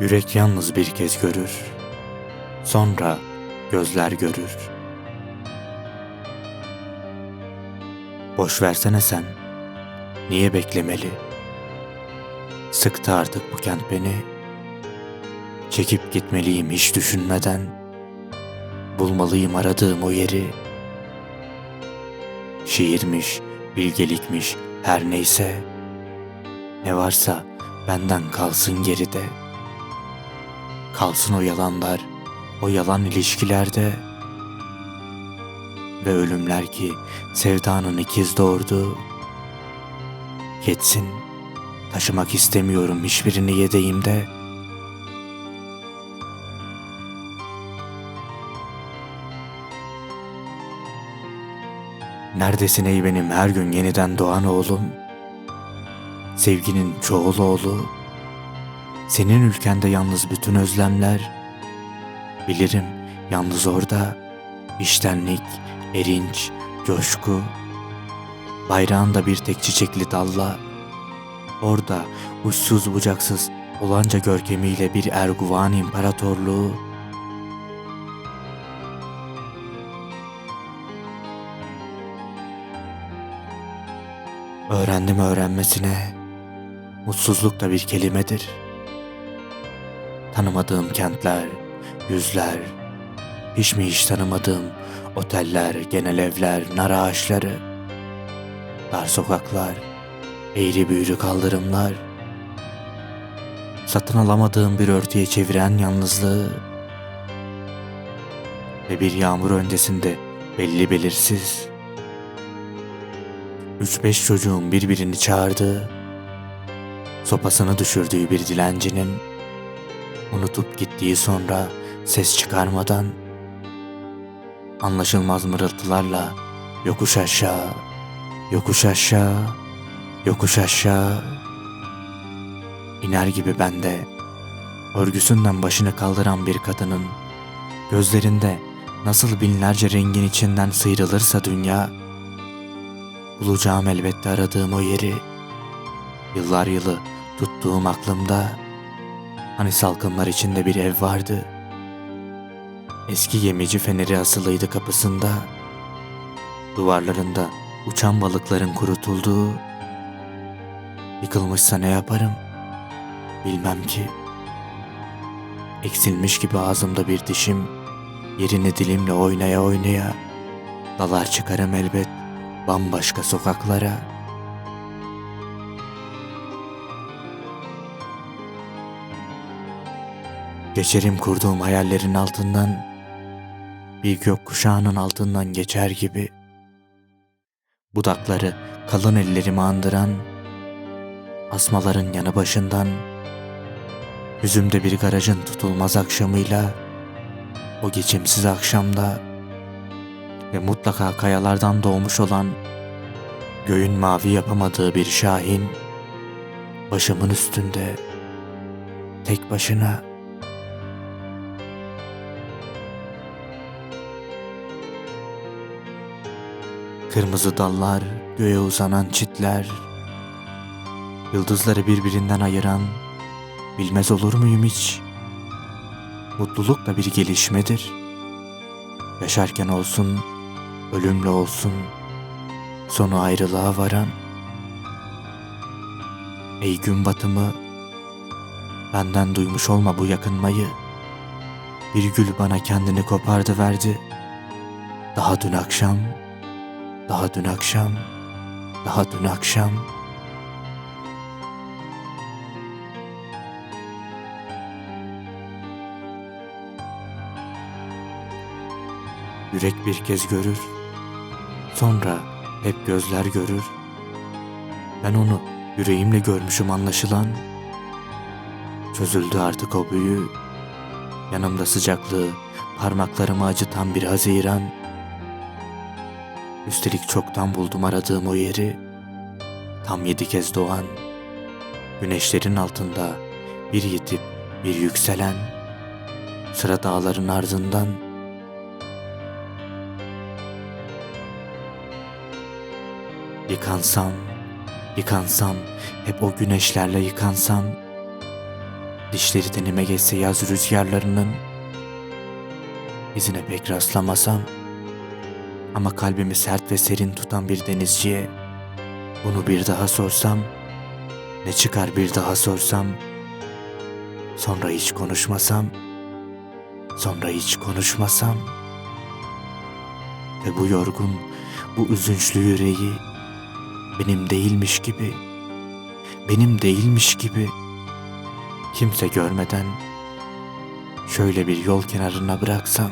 Yürek yalnız bir kez görür, sonra gözler görür. Boş versene sen, niye beklemeli? Sıktı artık bu kent beni. Çekip gitmeliyim hiç düşünmeden. Bulmalıyım aradığım o yeri. Şiirmiş, bilgelikmiş, her neyse. Ne varsa benden kalsın geride. Kalsın o yalanlar, o yalan ilişkilerde. Ve ölümler ki sevdanın ikiz doğurdu. Geçsin, taşımak istemiyorum hiçbirini yedeğimde. Neredesin ey benim her gün yeniden doğan oğlum? Sevginin çoğul oğlu. Senin ülkende yalnız bütün özlemler. Bilirim yalnız orada iştenlik, erinç, coşku. Bayrağında bir tek çiçekli dalla. Orada uçsuz bucaksız olanca görkemiyle bir Erguvan imparatorluğu. Öğrendim öğrenmesine. Mutsuzluk da bir kelimedir. Tanımadığım kentler, yüzler, hiç mi hiç tanımadığım oteller, genel evler, nar ağaçları, dar sokaklar, eğri büğrü kaldırımlar, satın alamadığım bir örtüye çeviren yalnızlığı ve bir yağmur öncesinde belli belirsiz Üç beş çocuğun birbirini çağırdığı, sopasını düşürdüğü bir dilencinin, unutup gittiği sonra ses çıkarmadan, anlaşılmaz mırıltılarla yokuş aşağı, yokuş aşağı, yokuş aşağı, iner gibi bende, örgüsünden başını kaldıran bir kadının, gözlerinde nasıl binlerce rengin içinden sıyrılırsa dünya, Bulacağım elbette aradığım o yeri. Yıllar yılı tuttuğum aklımda. Hani salkımlar içinde bir ev vardı. Eski gemici feneri asılıydı kapısında. Duvarlarında uçan balıkların kurutulduğu. Yıkılmışsa ne yaparım? Bilmem ki. Eksilmiş gibi ağzımda bir dişim. Yerini dilimle oynaya oynaya. Dalar çıkarım elbet bambaşka sokaklara Geçerim kurduğum hayallerin altından bir gök kuşağının altından geçer gibi. Budakları kalın ellerimi andıran asmaların yanı başından yüzümde bir garajın tutulmaz akşamıyla o geçimsiz akşamda ve mutlaka kayalardan doğmuş olan göğün mavi yapamadığı bir şahin başımın üstünde tek başına Kırmızı dallar, göğe uzanan çitler, yıldızları birbirinden ayıran, bilmez olur muyum hiç? Mutluluk da bir gelişmedir. Yaşarken olsun, ölümle olsun sonu ayrılığa varan Ey gün batımı benden duymuş olma bu yakınmayı Bir gül bana kendini kopardı verdi Daha dün akşam Daha dün akşam Daha dün akşam Yürek bir kez görür Sonra hep gözler görür. Ben onu yüreğimle görmüşüm anlaşılan. Çözüldü artık o büyü. Yanımda sıcaklığı, parmaklarımı acıtan bir haziran. Üstelik çoktan buldum aradığım o yeri. Tam yedi kez doğan. Güneşlerin altında bir yitip bir yükselen. Sıra dağların ardından Yıkansam, yıkansam, hep o güneşlerle yıkansam, Dişleri tenime geçse yaz rüzgarlarının izine pek rastlamasam ama kalbimi sert ve serin tutan bir denizciye bunu bir daha sorsam ne çıkar bir daha sorsam sonra hiç konuşmasam sonra hiç konuşmasam. Ve bu yorgun bu üzünçlü yüreği benim değilmiş gibi benim değilmiş gibi kimse görmeden şöyle bir yol kenarına bıraksam